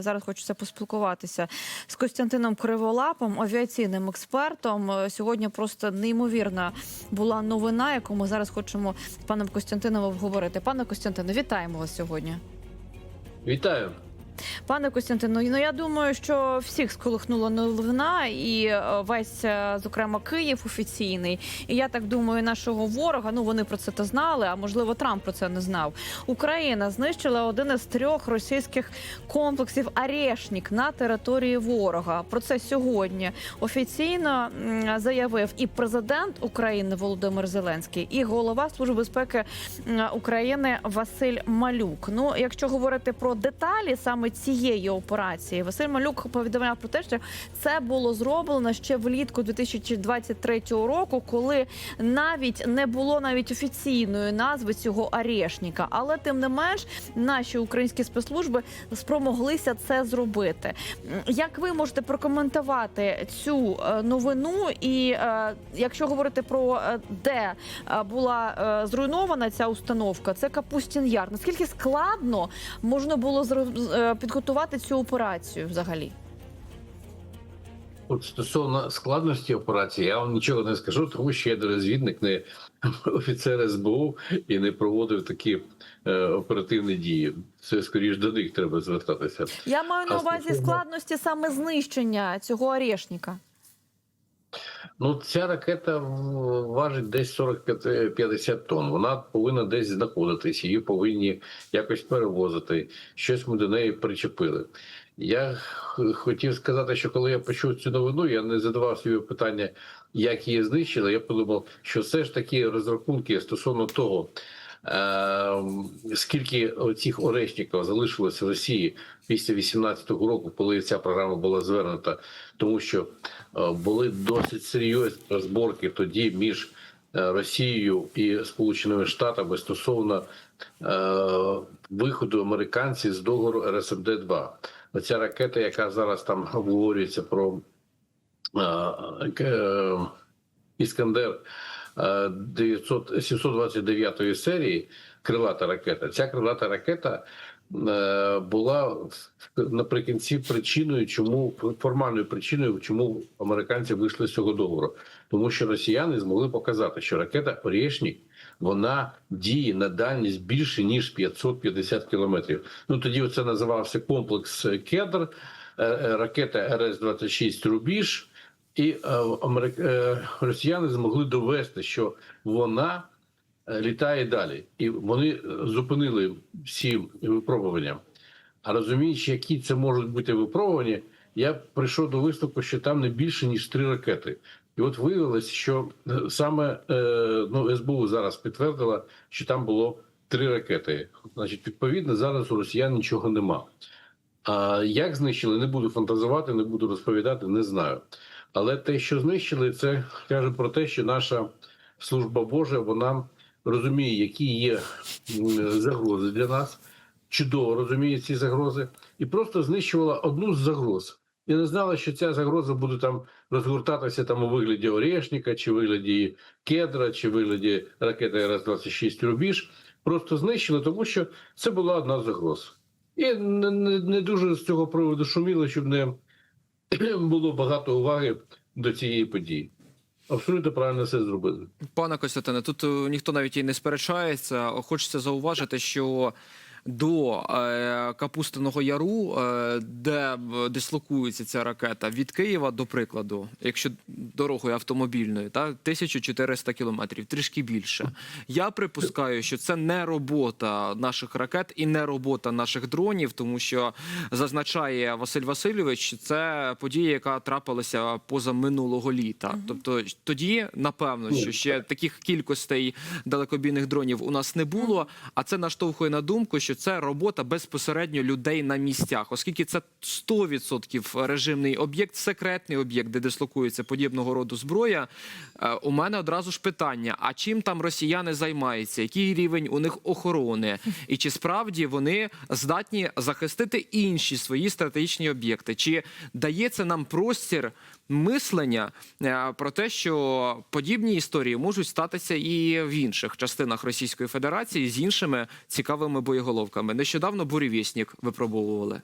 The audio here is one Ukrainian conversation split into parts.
Зараз хочеться поспілкуватися з Костянтином Криволапом, авіаційним експертом. Е, Сьогодні просто неймовірна була новина, яку ми зараз хочемо з паном Костянтином обговорити. Пане Костянтине, вітаємо вас сьогодні. Вітаю. Пане Костянтину, ну я думаю, що всіх сколихнула новина, і е, весь, е, зокрема, Київ офіційний. І я так думаю, нашого ворога. Ну вони про це то знали, а можливо, Трамп про це не знав. Україна знищила один із трьох російських комплексів «Арешнік» на території ворога. Про це сьогодні офіційно заявив і президент України Володимир Зеленський, і голова служби безпеки України Василь Малюк. Ну, якщо говорити про деталі саме цієї операції, Василь Малюк повідомляв про те, що це було зроблено ще влітку 2023 року, коли навіть не було навіть офіційної назви цього арешника. Але тим не менш, наші українські спецслужби спромоглися це зробити. Як ви можете прокоментувати цю е, новину? І е, якщо говорити про е, де була зруйнована ця установка, це Капустін Яр. Наскільки складно можна було підготувати цю операцію взагалі? От стосовно складності операції, я вам нічого не скажу, тому що я не розвідник, не офіцер СБУ і не проводив такі е, оперативні дії. Це скоріш до них треба звертатися. Я маю на увазі складності саме знищення цього арешника. Ну, ця ракета важить десь 40-50 тонн. Вона повинна десь знаходитись, її повинні якось перевозити. Щось ми до неї причепили. Я хотів сказати, що коли я почув цю новину, я не задавав собі питання, як її знищили. Я подумав, що все ж таки розрахунки стосовно того, скільки цих орешників залишилось в Росії після 18-го року, коли ця програма була звернута, тому що е, були досить серйозні розборки тоді між е, Росією і Сполученими Штатами стосовно е, виходу американців з договору РСМД 2 Оця ракета, яка зараз там обговорюється про е, е, Іскандер е, 900, 729 серії, крилата ракета. Ця крилата ракета е, була наприкінці причиною, чому формальною причиною, чому американці вийшли з цього договору, тому що росіяни змогли показати, що ракета Орєшнік вона діє на дальність більше ніж 550 кілометрів. Ну тоді це називався комплекс Кедр, е, е, ракета РС 26 Рубіж. І е, е, росіяни змогли довести, що вона е, літає далі, і вони зупинили всі випробування. А розуміючи, які це можуть бути випробування, я прийшов до висновку, що там не більше ніж три ракети. І от виявилось, що саме ну СБУ зараз підтвердила, що там було три ракети. Значить, відповідно, зараз у росіян нічого нема. А як знищили, не буду фантазувати, не буду розповідати, не знаю. Але те, що знищили, це каже про те, що наша служба Божа вона розуміє, які є загрози для нас, чудово розуміє ці загрози, і просто знищувала одну з загроз. І не знала, що ця загроза буде там розгортатися там у вигляді Орешника, чи вигляді Кедра, чи вигляді ракети Р-26 Рубіж. Просто знищили, тому що це була одна з загроз. І не, не, не дуже з цього приводу шуміло, щоб не було багато уваги до цієї події. Абсолютно правильно все зробили. Пане Костянтине, тут е, ніхто навіть і не сперечається. Хочеться зауважити, що до е, Капустиного Яру, е, де дислокується ця ракета, від Києва, до прикладу, якщо дорогою автомобільною, та 1400 кілометрів, трішки більше. Я припускаю, що це не робота наших ракет і не робота наших дронів, тому що зазначає Василь Васильович, це подія, яка трапилася поза минулого літа. Тобто тоді, напевно, що ще таких кількостей далекобійних дронів у нас не було. А це наштовхує на думку, що це робота безпосередньо людей на місцях, оскільки це 100% режимний об'єкт, секретний об'єкт, де дислокується подібного роду зброя. Е, У мене одразу ж питання: а чим там росіяни займаються? Який рівень у них охорони? І чи справді вони здатні захистити інші свої стратегічні об'єкти? Чи дається нам простір мислення е, про те, що подібні історії можуть статися і в інших частинах Російської Федерації з іншими цікавими боєголовками? Нещодавно буревісник випробовували.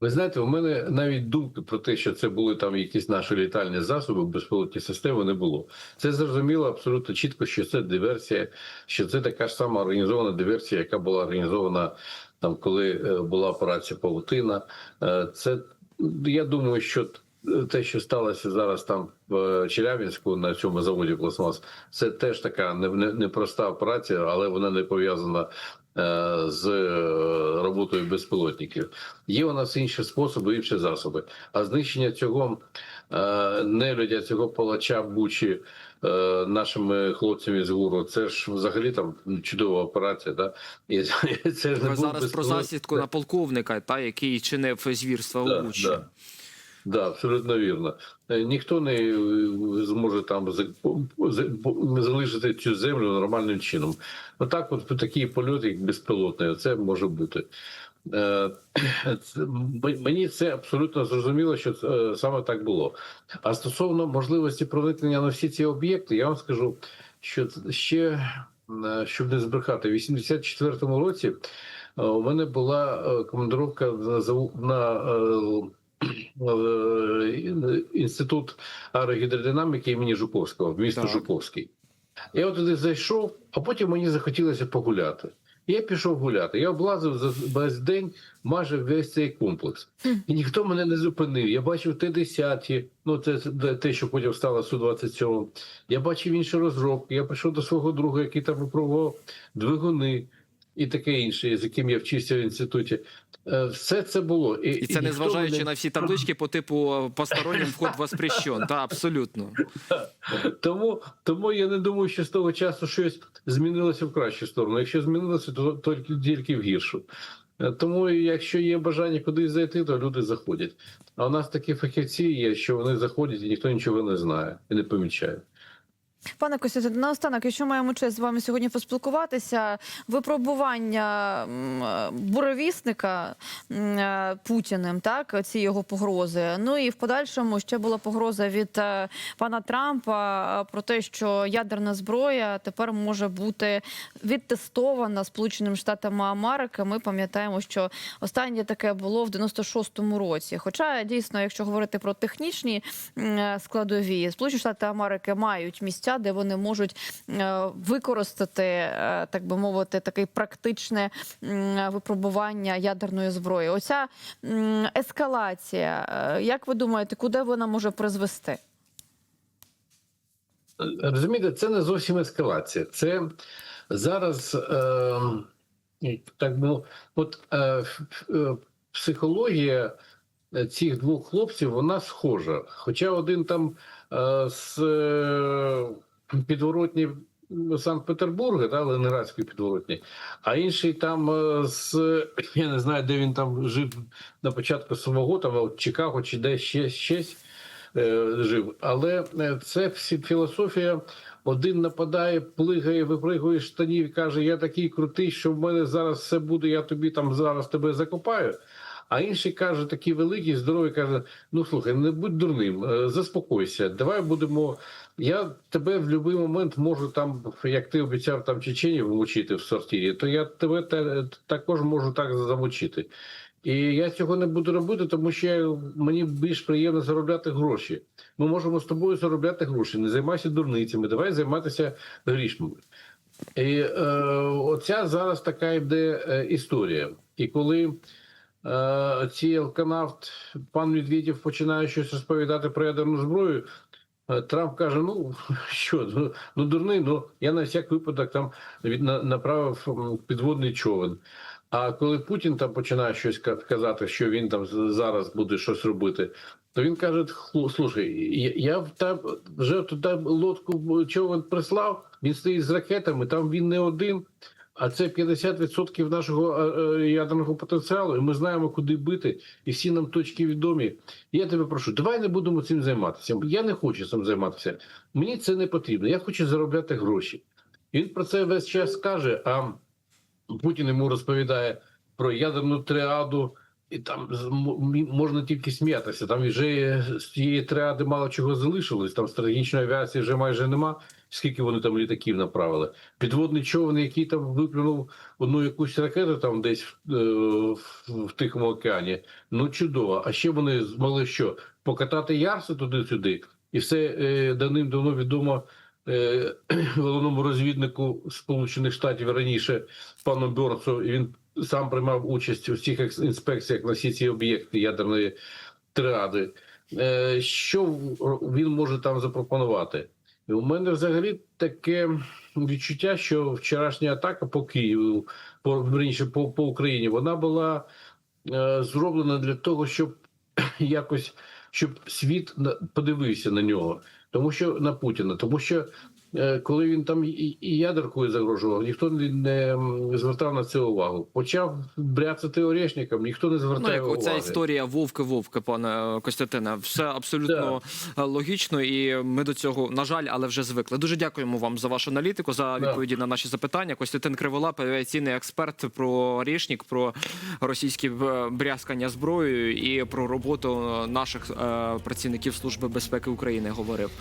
Ви знаєте, у мене навіть думки про те, що це були там якісь наші літальні засоби, безпілотні системи не було. Це зрозуміло абсолютно чітко, що це диверсія, що це така ж сама організована диверсія, яка була організована там, коли е, була операція Павутина. Е, Це я думаю, що те, що сталося зараз там в Челябінську на цьому заводі пластмас, це теж така не- не- непроста операція, але вона не пов'язана е, з е, роботою безпілотників. Є у нас інші способи, інші засоби. А знищення цього е, нелюдя, цього палача Бучі е, нашими хлопцями з ГУРу, це ж взагалі там чудова операція. Да? І це ж не зараз про засідку на полковника, та який чинив звірства Да, у Бучі. да. Да, абсолютно вірно. Е, Ніхто не е, зможе там за- за- залишити цю землю нормальним чином. Отак, от такий польот, як безпілотний, це може бути. Е, Мені це абсолютно зрозуміло, що саме так було. А стосовно можливості проникнення на всі ці об'єкти, я вам скажу, що ще щоб не збрехати, в 84-му році у мене була командировка на на інститут аерогідродинаміки імені Жуковського в місто Так. Жуковський. Я от туди зайшов, а потім мені захотілося погуляти. Я пішов гуляти. Я облазив за весь день майже весь цей комплекс. І ніхто мене не зупинив. Я бачив Т-10, ну це те, що потім стало Су-27. Я бачив інші розробки. Я прийшов до свого друга, який там випробував двигуни і таке інше, з яким я вчився в інституті. Е, Все це було. І це ніхто незважаючи мене- на всі таблички по типу постороннім вход воспрещен. Та абсолютно. Тому, тому я не думаю, що з того часу щось змінилося в кращу сторону. Якщо змінилося, то тільки, тільки в гіршу. Е, Тому, якщо є бажання кудись зайти, то люди заходять. А у нас такі фахівці є, що вони заходять і ніхто нічого не знає і не помічає. Пане Костянтине, наостанок, якщо маємо честь з вами сьогодні поспілкуватися, випробування буревісника е, Путіним, так ці його погрози. Ну і в подальшому ще була погроза від е, пана Трампа е, про те, що ядерна зброя тепер може бути відтестована Сполученими Штатами Америки. Ми пам'ятаємо, що останнє таке було в 96-му році. Хоча дійсно, якщо говорити про технічні складові, Сполучені Штати Америки мають місця, де вони можуть е, використати, е, так би мовити, таке практичне випробування ядерної зброї. Оця ескалація, е, як ви думаєте, куди вона може призвести? Розумієте, це не зовсім ескалація. Це зараз е, так би, от ф- ф- е, психологія цих двох хлопців вона схожа. Хоча один там е, з е, підворотні Санкт-Петербурга, да, Ленинградської підворотні, а інший там е, з я не знаю, де він там жив на початку свого, там Чикаго чи де ще щось е, жив. Але е, це всі філософія. Один нападає, плигає, випригує штанів і каже: Я такий крутий, що в мене зараз все буде, я тобі там зараз тебе закопаю. А інший каже, такий великий, здоровий, каже: Ну слухай, не будь дурним, е, заспокойся, давай будемо. Я тебе в будь-який момент можу там, як ти обіцяв там Чечені вмочити в сортирі, то я тебе та- також можу так замочити. І я цього не буду робити, тому що мені більш приємно заробляти гроші. Ми можемо з тобою заробляти гроші. Не займайся дурницями, давай займатися грішми. І е, оця зараз така йде е, історія. І коли ці алканавт, пан Медведєв починає щось розповідати про ядерну зброю, е, Трамп каже: ну що, ну, ну дурний, ну я на всяк випадок там направив підводний човен. А коли Путін там починає щось казати, що він там зараз буде щось робити, то він каже: «Хло- слушай, я, я в там вже туди лодку човен прислав, він стоїть з ракетами, там він не один. А це 50% нашого е, е, ядерного потенціалу, і ми знаємо, куди бити, і всі нам точки відомі. Я тебе прошу, давай не будемо цим займатися. Я не хочу цим займатися. Мені це не потрібно. Я хочу заробляти гроші. Він про це весь час каже. А Путін йому розповідає про ядерну тріаду, і там можна тільки сміятися. Там вже з цієї тріади мало чого залишилось. Там стратегічної авіації вже майже нема. Скільки вони там літаків направили. Підводний човен, який там виплюнув одну якусь ракету там десь е, в, в Тихому океані. Ну чудово. А ще вони змогли що покатати ярси туди-сюди, і все е, давним-давно відомо е, головному розвіднику Сполучених Штатів раніше пану Бьорнсу, і він сам приймав участь у всіх інспекціях на всі ці об'єкти ядерної триади. Е, Що він може там запропонувати? У мене взагалі таке відчуття, що вчорашня атака по Києву, по верніше, по, по Україні, вона була е, зроблена для того, щоб якось щоб світ подивився на нього, тому що на Путіна, тому що коли він там і, ядеркою загрожував, ніхто не, звертав на це увагу. Почав бряцати орешником, ніхто не Ну, звертає як уваги. оця історія вовки-вовки, пане Костянтине, все абсолютно е, логічно, і ми до цього, на жаль, але вже звикли. Дуже дякуємо вам за вашу аналітику, за Да. відповіді на наші запитання. Костянтин Криволап, авіаційний експерт про рішник, про російські е, брязкання зброєю і про роботу наших е, працівників служби безпеки України говорив.